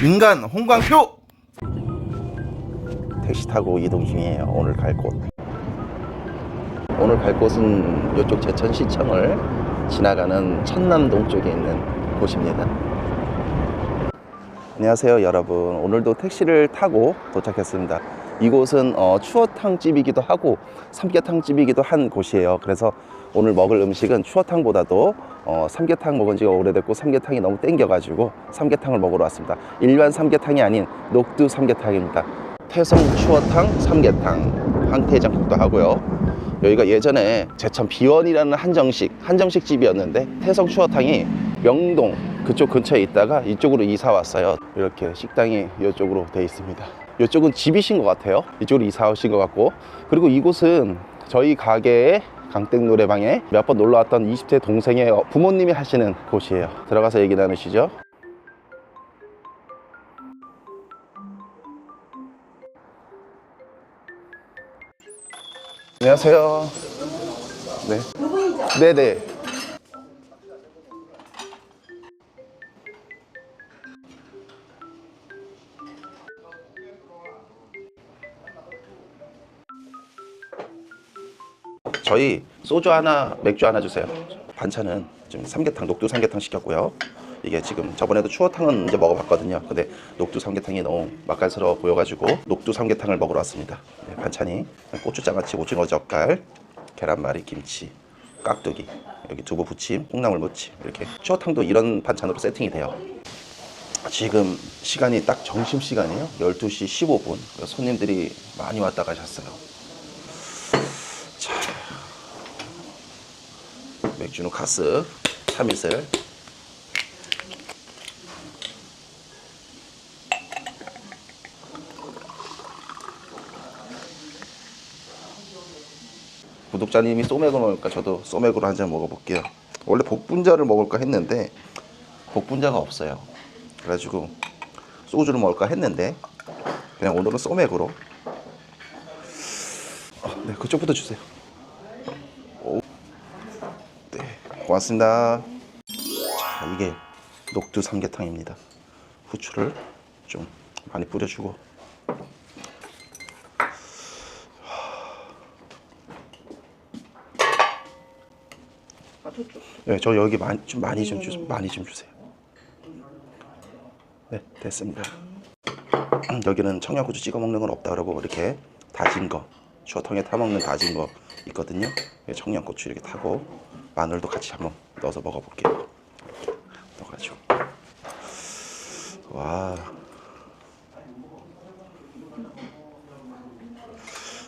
민간 홍광표. 택시 타고 이동 중이에요. 오늘 갈 곳. 오늘 갈 곳은 이쪽 제천시청을 지나가는 천남동 쪽에 있는 곳입니다. 안녕하세요 여러분. 오늘도 택시를 타고 도착했습니다. 이곳은 어, 추어탕집이기도 하고 삼계탕집이기도 한 곳이에요. 그래서 오늘 먹을 음식은 추어탕보다도 어, 삼계탕 먹은 지가 오래됐고 삼계탕이 너무 땡겨가지고 삼계탕을 먹으러 왔습니다. 일반 삼계탕이 아닌 녹두 삼계탕입니다. 태성 추어탕 삼계탕 황태장국도 하고요. 여기가 예전에 제천 비원이라는 한정식 한정식 집이었는데 태성 추어탕이 명동 그쪽 근처에 있다가 이쪽으로 이사 왔어요. 이렇게 식당이 이쪽으로 돼 있습니다. 이쪽은 집이신 것 같아요. 이쪽으로 이사 오신 것 같고. 그리고 이곳은 저희 가게의 강땡 노래방에 몇 번 놀러 왔던 20대 동생의 부모님이 하시는 곳이에요 들어가서 얘기 나누시죠 안녕하세요 네. 네네. 저희 소주 하나, 맥주 하나 주세요. 반찬은 지금 삼계탕, 녹두 삼계탕 시켰고요. 이게 지금 저번에도 추어탕은 이제 먹어봤거든요. 근데 녹두 삼계탕이 너무 맛깔스러워 보여가지고 녹두 삼계탕을 먹으러 왔습니다. 네, 반찬이 고추장아찌, 오징어 젓갈, 계란말이, 김치, 깍두기, 여기 두부 부침, 콩나물 무침 이렇게 추어탕도 이런 반찬으로 세팅이 돼요. 지금 시간이 딱 점심 시간이에요. 12시 15분. 손님들이 많이 왔다 가셨어요. 자, 맥 주는 카스, 참이슬. 구독자님이 소맥을 먹을까 저도 소맥으로 한 잔 먹어볼게요. 원래 복분자를 먹을까 했는데 복분자가 없어요. 그래가지고 소주를 먹을까 했는데 그냥 오늘은 소맥으로. 어, 네, 그쪽부터 주세요. 오. 네, 고맙습니다. 자, 이게 녹두 삼계탕입니다. 후추를 좀 많이 뿌려주고. 네, 저 여기 많이 좀 많이 좀 주, 많이 좀 주세요. 네, 됐습니다. 여기는 청양고추 찍어 먹는 건 없다 그러고 이렇게 다진 거, 추어탕에 타 먹는 다진 거 있거든요. 네, 청양고추 이렇게 타고 마늘도 같이 한번 넣어서 먹어볼게요. 넣어가지고 와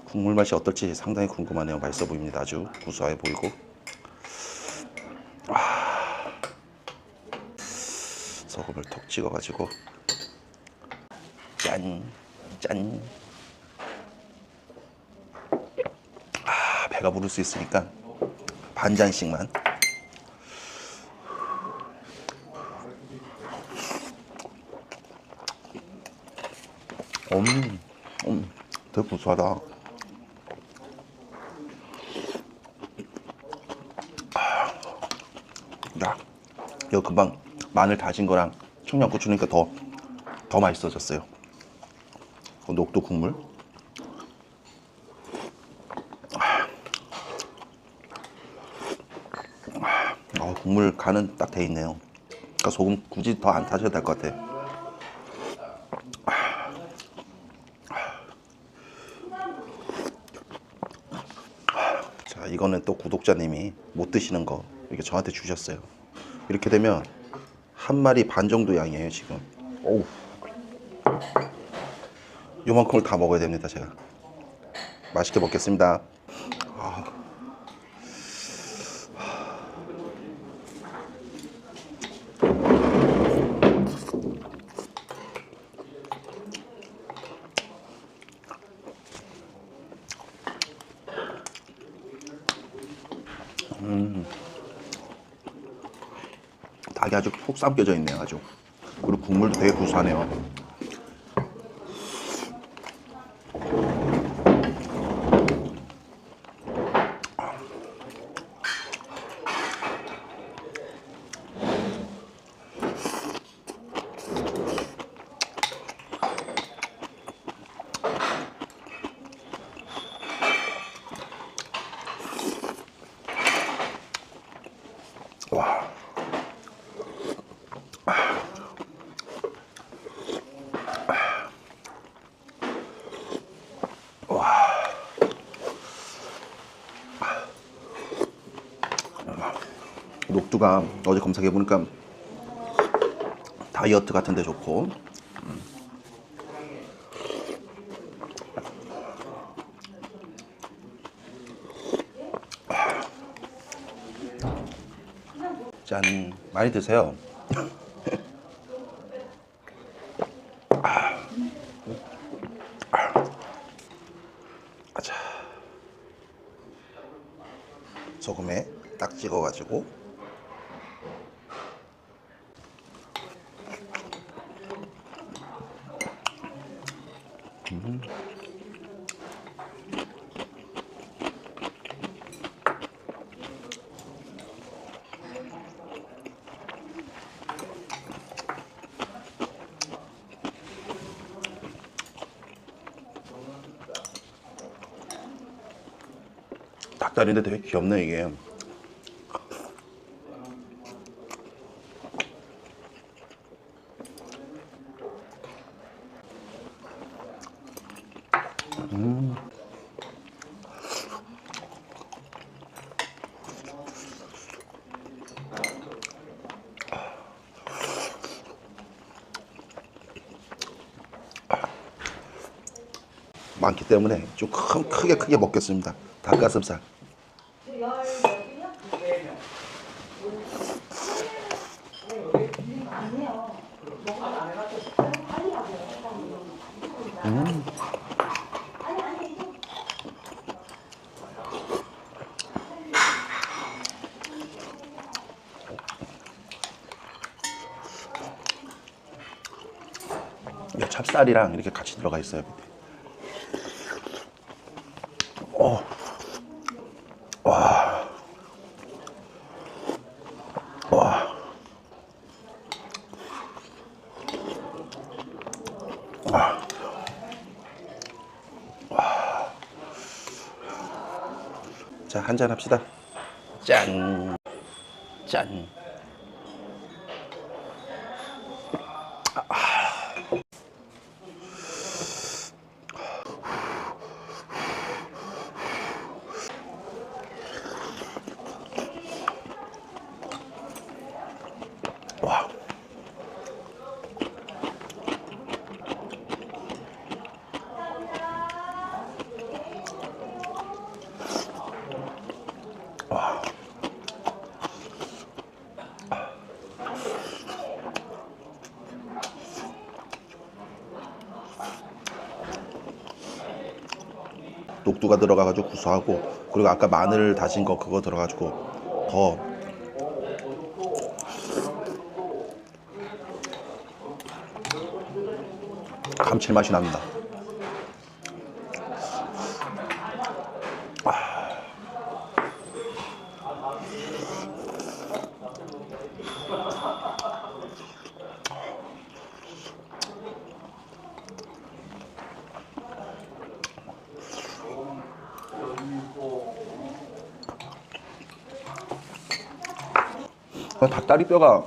국물 맛이 어떨지 상당히 궁금하네요. 맛있어 보입니다. 아주 구수해 보이고. 소금을 톡 찍어가지고 짠, 짠. 아, 배가 부를 수 있으니까 반 잔씩만. 음, 음, 되게 구수하다. 야, 이거 금방 마늘 다진 거랑 청양고추 넣으니까 더, 더 맛있어졌어요. 그 녹두 국물. 어, 국물 간은 딱 돼 있네요. 그러니까 소금 굳이 더 안 타셔도 될 것 같아요. 자, 이거는 또 구독자님이 못 드시는 거 이렇게 저한테 주셨어요. 이렇게 되면 한 마리 반 정도 양이에요 지금. 오우. 요만큼을 다 먹어야 됩니다 제가. 맛있게 먹겠습니다. 아. 삶겨져 있네요 아주. 그리고 국물도 되게 구수하네요 녹두가 어제 검색해 보니까 다이어트 같은데 좋고 음. 짠 많이 드세요. 소금에 딱 찍어가지고 닭다리인데 되게 귀엽네 이게. 많기 때문에 좀 큰, 크게 크게 먹겠습니다. 닭가슴살. 이 찹쌀이랑 이렇게 같이 들어가 있어요. 밑에. 어. 와. 와. 와. 와. 자, 한잔 합시다. 짠. 짠. 녹두가 들어가가지고 구수하고 그리고 아까 마늘 다진 거 그거 들어가지고 더 감칠맛이 납니다. 닭다리 뼈가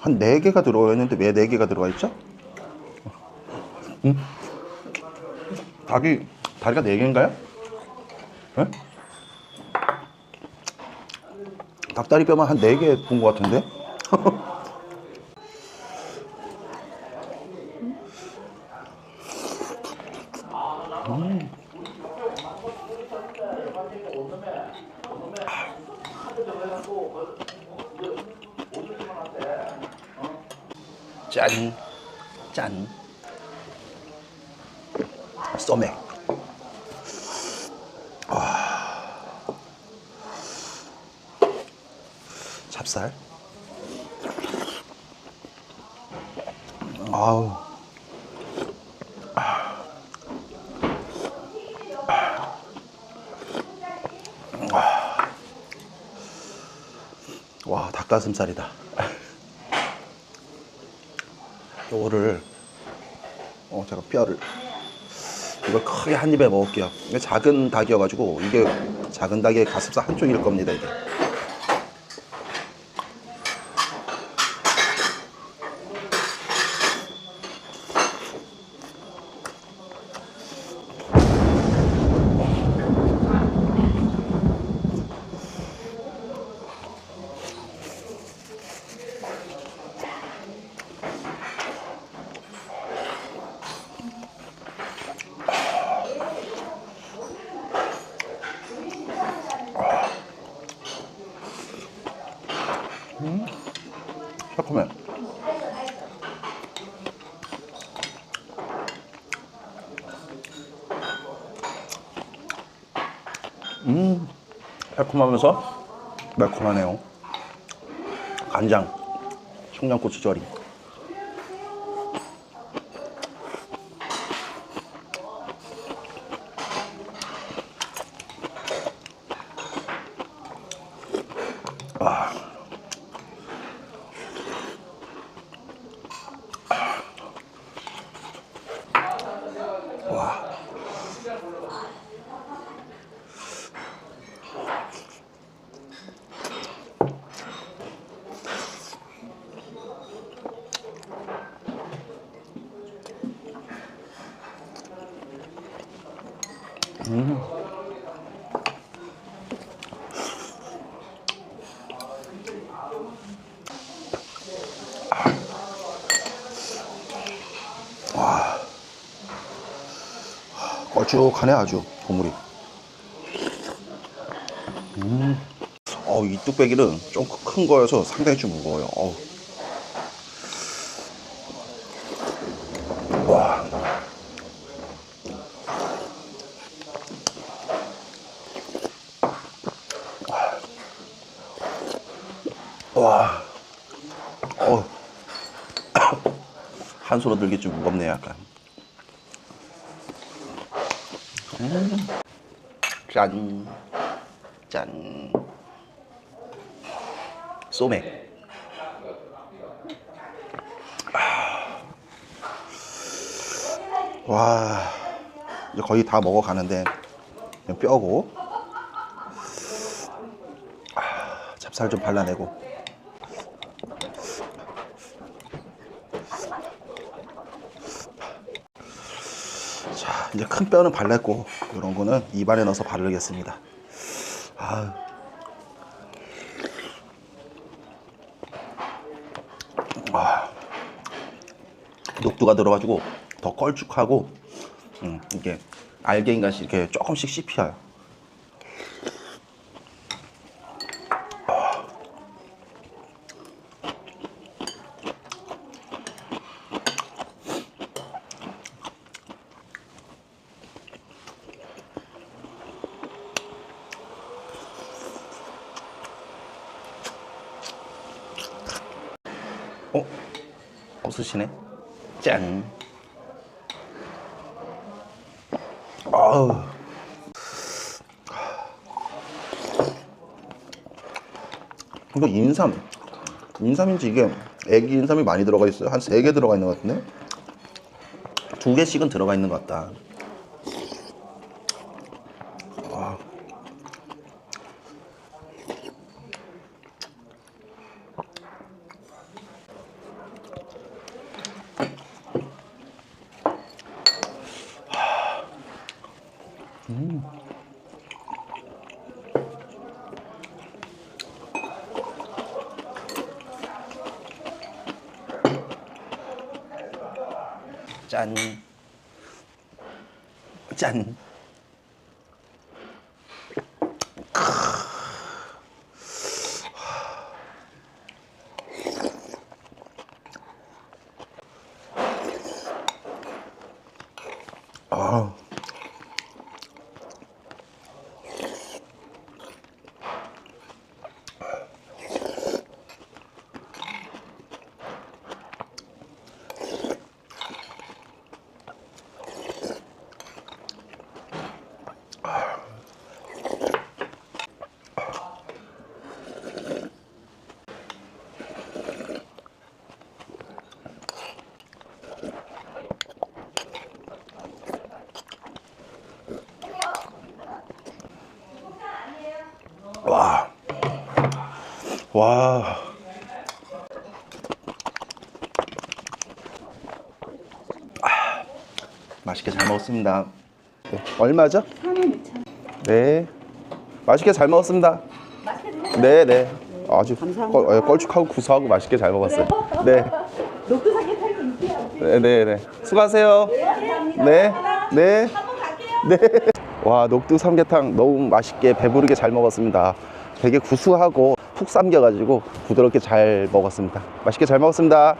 한 4개가 들어가 있는데 왜 4개가 들어가 있죠? 닭이 다리가 네 개인가요? 예? 닭다리 뼈만 한네개본 것 같은데? 짠, 짠. 소맥. 와. 찹쌀. 아우. 와, 닭가슴살이다. 요거를 어 제가 뼈를 이걸 크게 한 입에 먹을게요. 작은 닭이어가지고 이게 작은 닭의 가슴살 한쪽일 겁니다. 이게. 음, 달콤하면서 매콤하네요. 간장, 청양고추 절임. 걸쭉하네 아주 국물이. 음, 어, 이 뚝배기는 좀 큰 거여서 상당히 좀 무거워요. 어우. 와. 와. 어. 한 손으로 들기 좀 무겁네요, 약간. 짠. 짠. 소맥. 아. 와. 이제 거의 다 먹어가는데, 뼈고. 아, 찹쌀 좀 발라내고. 자, 이제 큰 뼈는 발랐고, 이런 거는 입안에 넣어서 바르겠습니다. 아. 아. 녹두가 들어가지고 더 걸쭉하고, 음, 이게 알갱이 같이 이렇게 조금씩 씹혀요. 어? 없으시네? 짠. 아우. 이거 인삼. 인삼인지 이게 애기 인삼이 많이 들어가 있어요. 한 세 개 들어가 있는 것 같은데? 두 개씩은 들어가 있는 것 같다. 짠. 짠. 와. 아, 맛있게 잘 먹었습니다. 네, 얼마죠? 네. 맛있게 잘 먹었습니다. 네, 네. 아주 걸, 예, 걸쭉하고 구수하고 맛있게 잘 먹었어요. 네. 녹두 있어요. 네, 네, 네. 수고하세요. 네. 네. 네. 와, 녹두 삼계탕 너무 맛있게 배부르게 잘 먹었습니다. 되게 구수하고 푹 삶겨가지고 부드럽게 잘 먹었습니다. 맛있게 잘 먹었습니다.